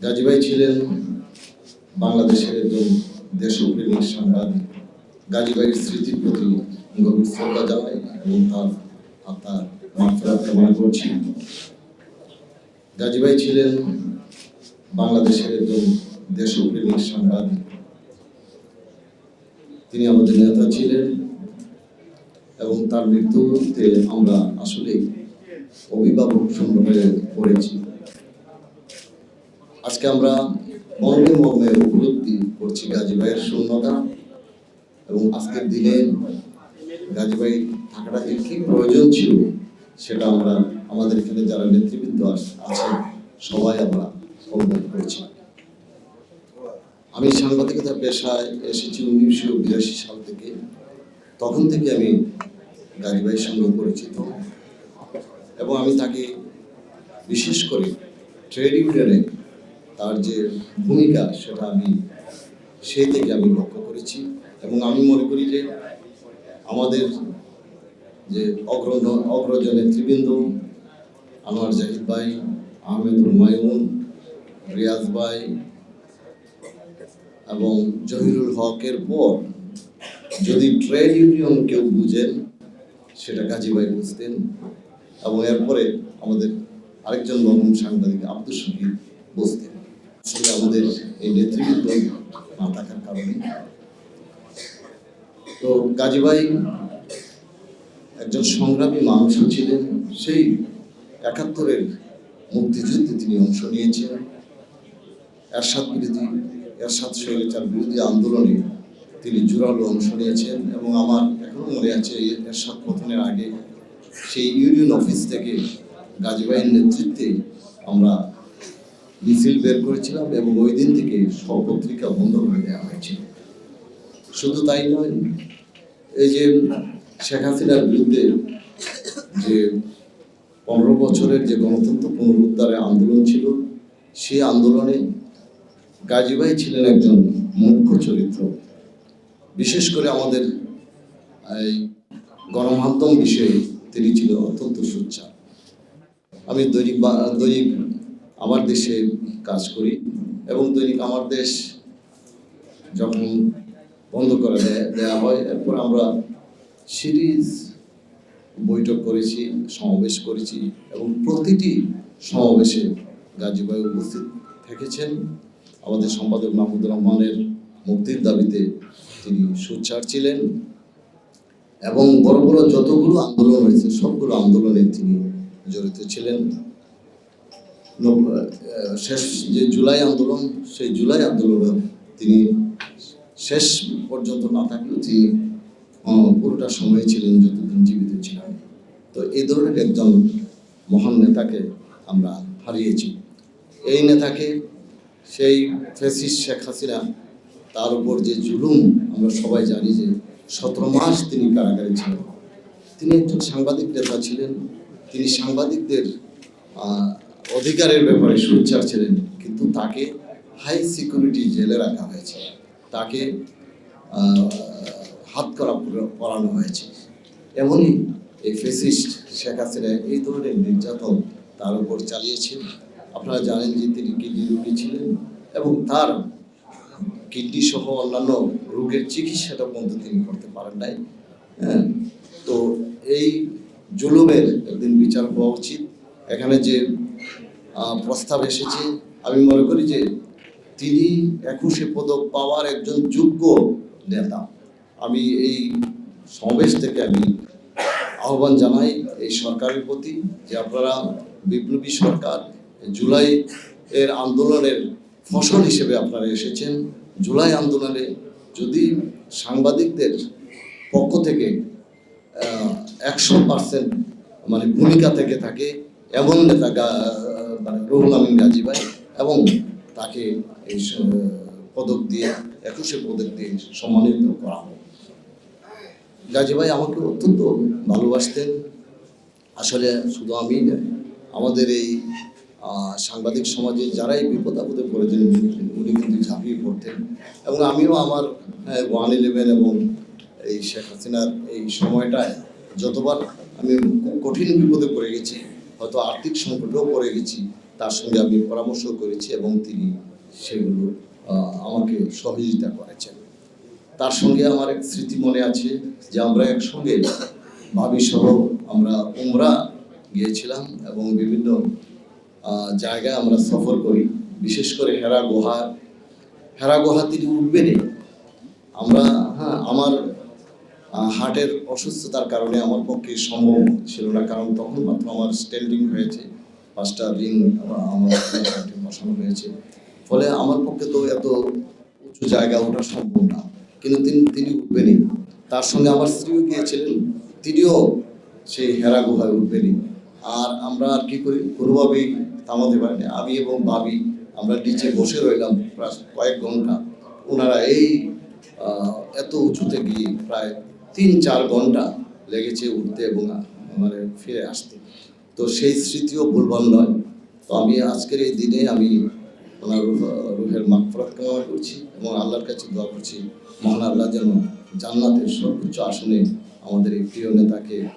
গাজী ভাই ছিলেন বাংলাদেশের একজন দেশপ্রেমিক সাংবাদিক গাজী ভাইয়ের স্মৃতির প্রতি গভীর শ্রদ্ধা জানাই এবং তার আত্মার মাফরাত কামনা করছি। গাজী ভাই ছিলেন বাংলাদেশের একজন দেশপ্রেমিক সাংবাদিক তিনি আমাদের নেতা ছিলেন এবং তার মৃত্যুতে আমরা আসলে অভিভাবক হয়ে পড়েছি। আজকে আমরা মর্মে উপলব্ধি করছি গাজী ভাইয়ের শূন্যতা এবং আজকের দিনে গাজী ভাই থাকাটা যে কি প্রয়োজন ছিল সেটা আমরা আমাদের এখানে যারা নেতৃবৃন্দ আছে সবাই আমরা অনুভব করছি। আমি সাংবাদিকতা পেশায় এসেছি উনিশশো বিরাশি সাল থেকে। তখন থেকে আমি গাজী ভাইয়ের সঙ্গে পরিচিত। এবং আমি তাকে বিশেষ করে ট্রেড ইউনিয়নে তার যে ভূমিকা সেটা আমি, সেই থেকে আমি লক্ষ্য করেছি। এবং আমি মনে করি যে আমাদের যে অগ্র অগ্রজ নেতৃবৃন্দ আনোয়ার জাহিদ ভাই, আহমেদ হুমায়ুন, রিয়াজ ভাই এবং জহিরুল হকের পর যদি ট্রেড ইউনিয়ন কেউ বুঝেন, সেটা গাজী ভাই বুঝতেন। এবং এরপরে আমাদের আরেকজন মরহুম সাংবাদিক আব্দুল শহীদ বুঝতেন। আসলে আমাদের এই নেতৃবৃন্দ না থাকার কারণে। তো গাজী ভাই একজন সংগ্রামী মানুষও ছিলেন, সেই একাত্তরের মুক্তিযুদ্ধে তিনি অংশ নিয়েছেন। এরশাদ বিরোধী, এরশাদ শৈলচার বিরোধী আন্দোলনে তিনি জোরালো অংশ নিয়েছেন এবং আমার এখনও মনে আছে এরশাদ পতনের আগে সেই ইউনিয়ন অফিস থেকে গাজী ভাইয়ের নেতৃত্বে আমরা মিছিল বের করেছিলাম এবং ওই দিন থেকে সব পত্রিকা বন্ধ করে দেওয়া হয়েছিল শুধু তাই নয়, এই যে শেখ হাসিনার বিরুদ্ধে যে পনেরো বছরের যে গণতন্ত্র পুনরুদ্ধারের আন্দোলন ছিল, সেই আন্দোলনে গাজীবাই ছিলেন একজন মুখ্য চরিত্র। বিশেষ করে আমাদের এই গণমাধ্যম বিষয়ে তিনি ছিল অত্যন্ত সোচ্চার। আমি দৈনিক দৈনিক আমার দেশে কাজ করি এবং দৈনিক আমার দেশ যখন বন্ধ করে দেয়- দেওয়া হয়, এরপর আমরা সিরিজ বৈঠক করেছি, সমাবেশ করেছি এবং প্রতিটি সমাবেশে গাজীবাই উপস্থিত থেকেছেন। আমাদের সম্পাদক মাহমুদুর রহমানের মুক্তির দাবিতে তিনি সোচ্চার ছিলেন এবং বড় বড় যতগুলো আন্দোলন হয়েছে, সবগুলো আন্দোলনে তিনি জড়িত ছিলেন। শেষ যে জুলাই আন্দোলন, সেই জুলাই আন্দোলনে তিনি শেষ পর্যন্ত না থাকলেও তিনি পুরোটা সময় ছিলেন, যতদিন জীবিত ছিলেন। তো এই ধরনের একজন মহান নেতাকে আমরা হারিয়েছি। এই নেতাকে, সেই ফেসিস শেখ হাসিনা, তার উপর যে জুলুম, আমরা সবাই জানি যে সতেরো মাস তিনি কারাগারে ছিলেন। তিনি একজন সাংবাদিক নেতা ছিলেন। তিনি সাংবাদিকদের অধিকারের ব্যাপারে সোচ্চার ছিলেন, কিন্তু তাকে হাই সিকিউরিটি জেলে রাখা হয়েছে। তাকে হাত করা পড়ানো হয়েছে। এমনই এই ফেসিস্ট শেখ হাসিনা এই ধরনের নির্যাতন তার উপর চালিয়েছেন। আপনারা জানেন যে তিনি কিডনি রোগী ছিলেন এবং তার কিডনি সহ অন্যান্য রোগের চিকিৎসাটা পর্যন্ত তিনি করতে পারেন নাই। হ্যাঁ তো এই জুলুমের একদিন বিচার হওয়া উচিত। এখানে যে প্রস্তাব এসেছে। আমি মনে করি যে তিনি একুশে পদক পাওয়ার একজন যোগ্য নেতা। আমি এই সমাবেশ থেকে আমি আহ্বান জানাই এই সরকারের প্রতি যে আপনারা বিপ্লবী সরকার জুলাই এর আন্দোলনের ফসল হিসেবে আপনারা এসেছেন। জুলাই আন্দোলনে যদি সাংবাদিকদের পক্ষ থেকে একশো পার্সেন্ট মানে ভূমিকা থেকে থাকে, এমন নেতা গা- মানে রুহুল আমিন গাজী ভাই এবং তাকে এই পদক দিয়ে, একুশে পদক দিয়ে সম্মানিত করা হোক গাজী ভাই আমাকে অত্যন্ত ভালোবাসতেন। আসলে শুধু আমি আমাদের এই সাংবাদিক সমাজে যারাই বিপদ আপদে পড়েছেন, উনি- কিন্তু ঝাঁপিয়ে পড়তেন। এবং আমিও আমার ওয়ান ইলেভেন এবং এই শেখ হাসিনার এই সময়টায় যতবার আমি কঠিন বিপদে পড়ে গেছি হয়তো আর্থিক সংকটেও পড়ে গেছি, তার সঙ্গে আমি পরামর্শ করেছি এবং তিনি সেগুলো আমাকে সহযোগিতা করেছেন। তার সঙ্গে আমার এক স্মৃতি মনে আছে যে আমরা একসঙ্গে ভাবি সহ আমরা উমরা গিয়েছিলাম এবং বিভিন্ন জায়গায় আমরা সফর করি। বিশেষ করে হেরা গুহা হেরা গুহা তিনি উঠবেনই। আমরা হ্যাঁ আমার হার্টের অসুস্থতার কারণে আমার পক্ষে সম্ভব ছিল না, কারণ তখন মাত্র আমার স্ট্যান্ডিং হয়েছে, পাঁচটা রিং আমার বসানো হয়েছে। ফলে আমার পক্ষে তো এত উঁচু জায়গা ওঠা সম্ভব না, কিন্তু তিনি তিনি উঠবেনি তার সঙ্গে আমার স্ত্রীও গিয়েছিলেন, তিনিও সেই হেরা গুহায় উঠবেনই। আর আমরা আর কি করি? কোনোভাবেই থামাতে পারিনি। আমি এবং ভাবি, আমরা নিচে বসে রইলাম প্রায় কয়েক ঘণ্টা। ওনারা এই এত উঁচুতে গিয়ে প্রায় তিন চার ঘণ্টা লেগেছে উঠতে এবং মানে ফিরে আসতে। তো সেই স্মৃতিও ভুলবার নয়। তো আমি আজকের এই দিনে আমি ওনার রুহ- রুহের মাগফিরাত কামনা করছি এবং আল্লাহর কাছে দোয়া করছি, মহান আল্লাহ যেন জান্নাতের সর্বোচ্চ আসনে আমাদের এই প্রিয় নেতাকে